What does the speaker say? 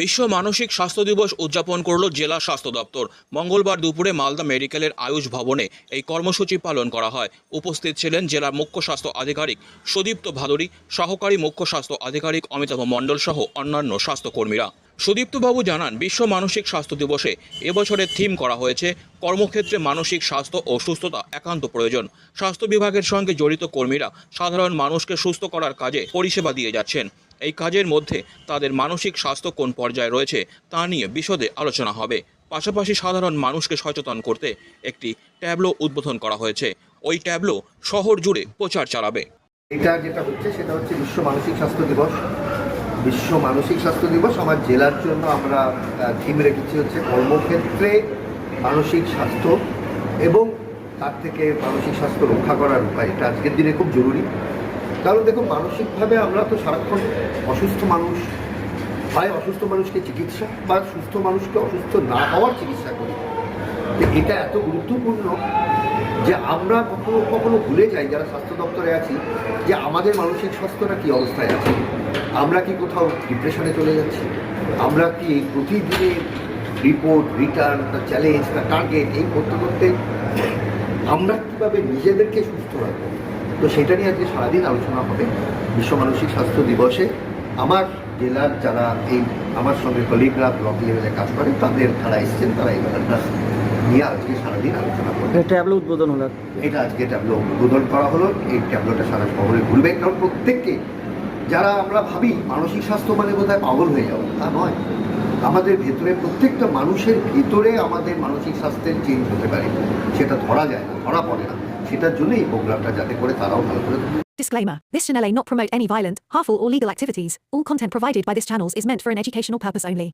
বিশ্ব মানসিক স্বাস্থ্য দিবস উদযাপন করল জেলা স্বাস্থ্য দপ্তর। মঙ্গলবার দুপুরে মালদা মেডিকেলের আয়ুষ ভবনে এই কর্মসূচি পালন করা হয়। উপস্থিত ছিলেন জেলার মুখ্য স্বাস্থ্য আধিকারিক সুদীপ্ত ভাদুরী, সহকারী মুখ্য স্বাস্থ্য আধিকারিক অমিতাভ মণ্ডল সহ অন্যান্য স্বাস্থ্যকর্মীরা। সুদীপ্তবাবু জানান, বিশ্ব মানসিক স্বাস্থ্য দিবসে এবছরের থিম করা হয়েছে কর্মক্ষেত্রে মানসিক স্বাস্থ্য ও সুস্থতা একান্ত প্রয়োজন। স্বাস্থ্য বিভাগের সঙ্গে জড়িত কর্মীরা সাধারণ মানুষকে সুস্থ করার কাজে পরিষেবা দিয়ে যাচ্ছেন। এই কাজের মধ্যে তাদের মানসিক স্বাস্থ্য কোন পর্যায়ে রয়েছে তা নিয়ে বিশদে আলোচনা হবে। পাশাপাশি সাধারণ মানুষকে সচেতন করতে একটি ট্যাবলো উদ্বোধন করা হয়েছে। ওই ট্যাবলো শহর জুড়ে প্রচার চালাবে। এটা যেটা হচ্ছে, সেটা হচ্ছে বিশ্ব মানসিক স্বাস্থ্য দিবস। বিশ্ব মানসিক স্বাস্থ্য দিবস আমার জেলার জন্য আমরা থিম রেখেছি হচ্ছে কর্মক্ষেত্রে মানসিক স্বাস্থ্য এবং তার থেকে মানসিক স্বাস্থ্য রক্ষা করার উপায়। এটা আজকের দিনে খুব জরুরি। কারণ দেখুন, মানসিকভাবে আমরা তো সারাক্ষণ অসুস্থ মানুষ। হয় অসুস্থ মানুষকে চিকিৎসা, বা সুস্থ মানুষকে অসুস্থ না হওয়ার চিকিৎসা করি। এটা এত গুরুত্বপূর্ণ যে আমরা কখনো কখনো ভুলে যাই, যারা স্বাস্থ্য দপ্তরে আছি, যে আমাদের মানসিক স্বাস্থ্যটা কী অবস্থায় আছে। আমরা কি কোথাও ডিপ্রেশনে চলে যাচ্ছি? আমরা কি প্রতিদিনের রিপোর্ট, রিটার্ন, বা চ্যালেঞ্জ, বা টার্গেট, এই করতে করতে আমরা কীভাবে নিজেদেরকে সুস্থ রাখব? তো সেটা নিয়ে আজকে সারাদিন আলোচনা হবে বিশ্ব মানসিক স্বাস্থ্য দিবসে। আমার জেলার যারা এই আমার সঙ্গে কলিগরা ব্লক লেভেলে কাজ করে তাদের তারা এসছেন তারা এই ব্যাপারটা নিয়ে আজকে সারাদিন আলোচনা করবে। ট্যাবলো উদ্বোধন হলো? এটা আজকে ট্যাবলো উদ্বোধন করা হলো। এই ট্যাবলোটা সারা শহরে ঘুরবে। কারণ প্রত্যেককে যারা আমরা ভাবি মানসিক স্বাস্থ্য মানে বোধহয় পাগল হয়ে যাব তা নয়। আমাদের ভেতরে প্রত্যেকটা মানুষের ভেতরে আমাদের মানসিক স্বাস্থ্যের চেঞ্জ হতে পারে। সেটা ধরা যায় না ধরা পড়ে না। সেটার জন্য এই প্রোগ্রামটা যাতে করে তারাও ভালো করে Disclaimer This channel may not promote any violent, harmful, or legal activities. All content provided by this channel is meant for an educational purpose only.